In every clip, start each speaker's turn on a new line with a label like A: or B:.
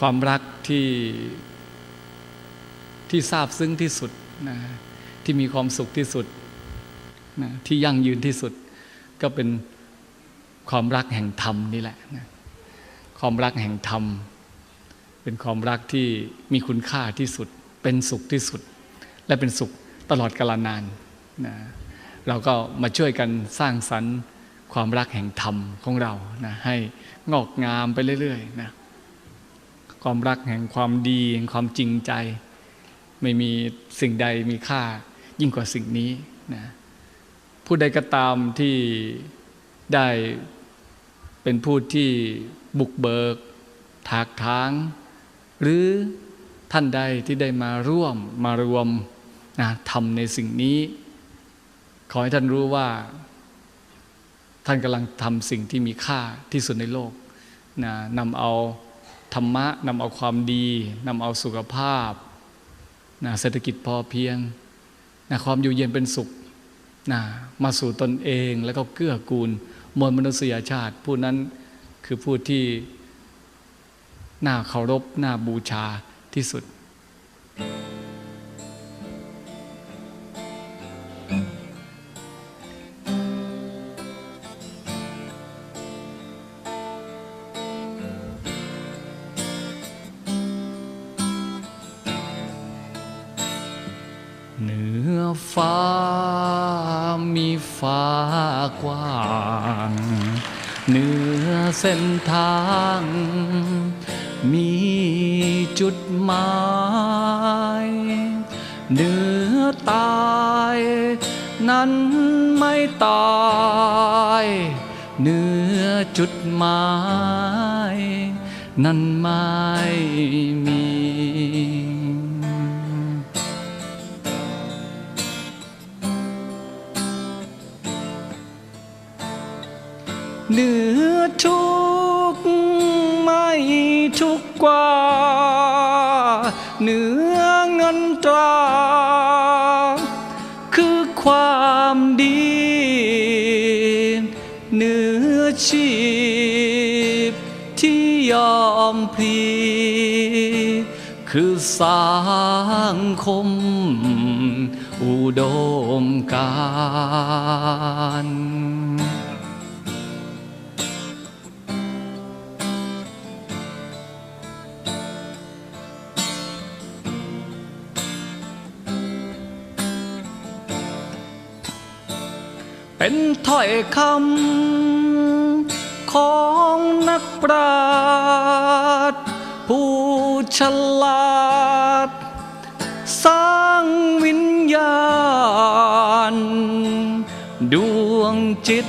A: ความรักที่ที่ซาบซึ้งที่สุดนะที่มีความสุขที่สุดนะที่ยั่งยืนที่สุด ก็เป็นความรักแห่งธรรมนี่แหละนะความรักแห่งธรรม เป็นความรักที่มีคุณค่าที่สุด เป็นสุขที่สุด และเป็นสุขตลอดกาลนานนะเราก็มาช่วยกันสร้างสรรค์ความรักแห่งธรรมของเรานะให้งอกงามไปเรื่อยๆนะ ความรักแห่งความดีแห่งความจริงใจ ไม่มีสิ่งใดมีค่ายิ่งกว่าสิ่งนี้นะผู้ใดก็ตามที่ได้เป็นผู้ที่บุกเบิก ถากทาง หรือท่านใดที่ได้มาร่วมมารวมนะทำในสิ่งนี้ ขอให้ท่านรู้ว่า ท่านกำลังทำสิ่งที่มีค่าที่สุดในโลกนะนำเอา ธรรมะนำเอาความดีนำเอาสุขภาพนะเศรษฐกิจพอเพียงนะความอยู่เย็นเป็นสุขนะมาสู่ตนเองแล้วก็เกื้อกูล มวลมนุษยชาติ ผู้นั้นคือผู้ที่น่าเคารพน่าบูชาที่สุด ฟ้ามีฟ้ากว้างเหนือเส้นทาง มีจุดหมายเหนือตายนั้นไม่ตายเหนือจุดหมาย นั้นไม่มี เหนือทุกไม่ทุกกว่า เหนือเงินตรา คือความดี เหนือชีพที่ยอมพลีคือสังคม อุดมการ เป็นถ้อยคำของนักปราชญ์ผู้ฉลาด สร้างวิญญาณ ดวงจิต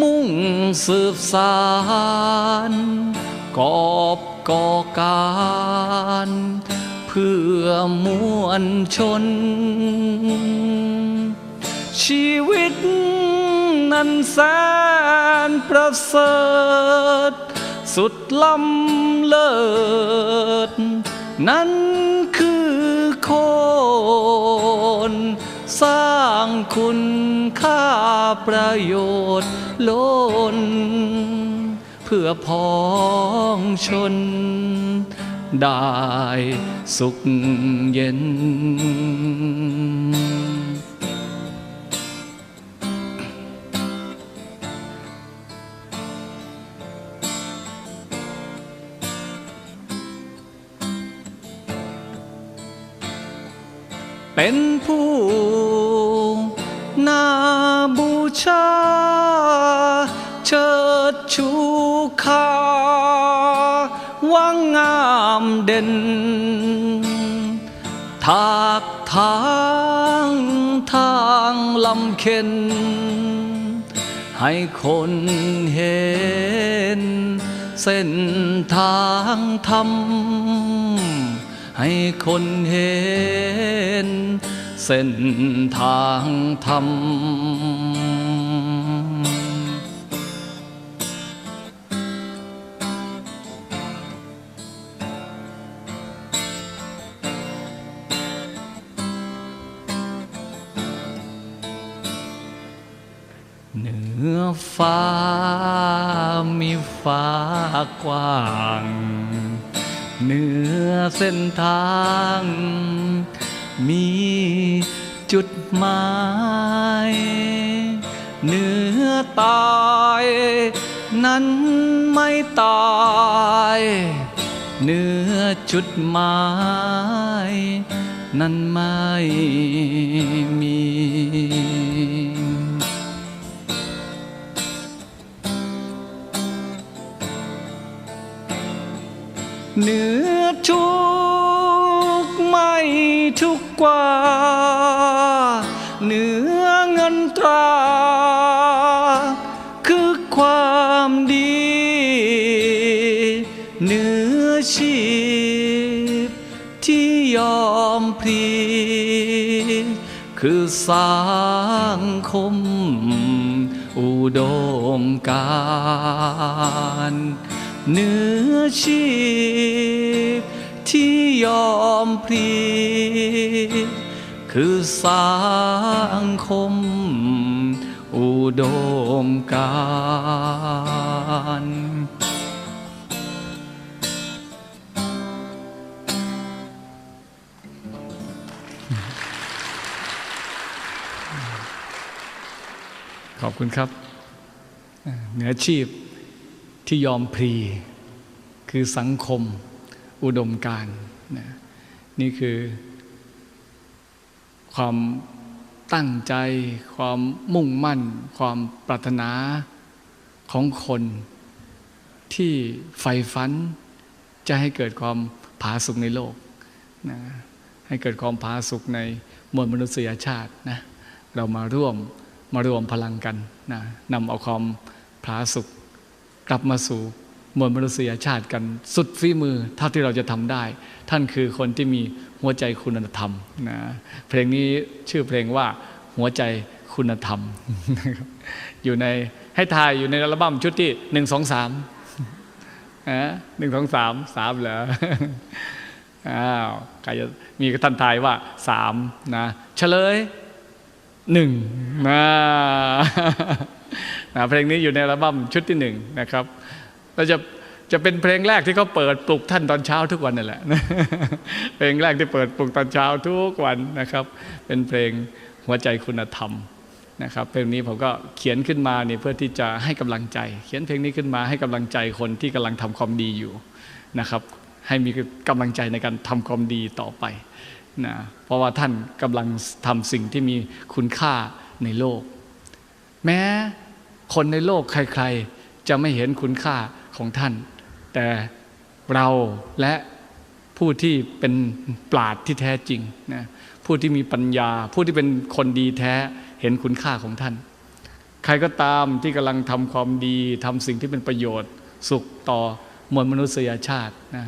A: มุ่งสืบสารกอบก่อการเพื่อมวลชน ชีวิตนั้นแสนประเสริฐ สุดล้ำเลิศ นั้นคือคน สร้างคุณค่าประโยชน์ล้น เพื่อพ้องชน ได้สุขเย็น เป็นผู้นาบูชา เชิดชูค่าว่างงามเด่น ทากทางทางลำเข็น ให้คนเห็น เส้นทางธรรม ให้คนเห็น เส้นทางธรรมเหนือฟ้ามีฟ้ากว้าง เหนือเส้นทาง มีจุดหมายเหนือตายนั้นไม่ตายเหนือจุดหมาย นั้นไม่มี เหนือทุกไม่ทุกกว่า เหนือเงินตรา คือความดี เหนือชีพที่ยอมพลีคือสังคม อุดมการ เหนือชีพที่ยอมพลีคือสังคม อุดมการขอบคุณครับเหนือชีพ ที่ยอมพลีคือสังคมอุดมการนะนี่คือความตั้งใจ ความมุ่งมั่น ความปรารถนาของคนที่ใฝ่ฝัน จะให้เกิดความผาสุกในโลกนะให้เกิดความผาสุกในมวลมนุษยชาตินะเรามาร่วมมารวมพลังกันนะนำเอาความผาสุก กลับมาสู่มวลมนุษยชาติกันสุดฝีมือเท่าที่เราจะทำได้ ท่านคือคนที่มีหัวใจคุณธรรมนะเพลงนี้ชื่อเพลงว่าหัวใจคุณธรรม อยู่ในให้ทายอยู่ในอัลบั้มชุดที่หนึ่งสองสามหนึ่งสองสามสามเหรออ้าวใครจะมีท่านทายว่าสามนะ เฉลยหนึ่งนะ นะเพลงนี้อยู่ในอัลบั้มชุดที่หนึ่งนะครับเราจะจะเป็นเพลงแรกที่เขาเปิดปลุกท่านตอนเช้าทุกวันนั่นแหละ เพลงแรกที่เปิดปลุกตอนเช้าทุกวันนะครับ เป็นเพลงหัวใจคุณธรรมนะครับ เพลงนี้ผมก็เขียนขึ้นมาเนี่ยเพื่อที่จะให้กำลังใจ เขียนเพลงนี้ขึ้นมาให้กำลังใจคนที่กำลังทำความดีอยู่นะครับ ให้มีกำลังใจในการทำความดีต่อไปนะเพราะว่าท่านกำลังทำสิ่งที่มีคุณค่าในโลก แม้ คนในโลกใครๆ จะไม่เห็นคุณค่าของท่าน แต่เราและผู้ที่เป็นปราดที่แท้จริงนะผู้ที่มีปัญญา ผู้ที่เป็นคนดีแท้เห็นคุณค่าของท่าน ใครก็ตามที่กำลังทำความดีทำสิ่งที่เป็นประโยชน์สุขต่อมวลมนุษยชาตินะ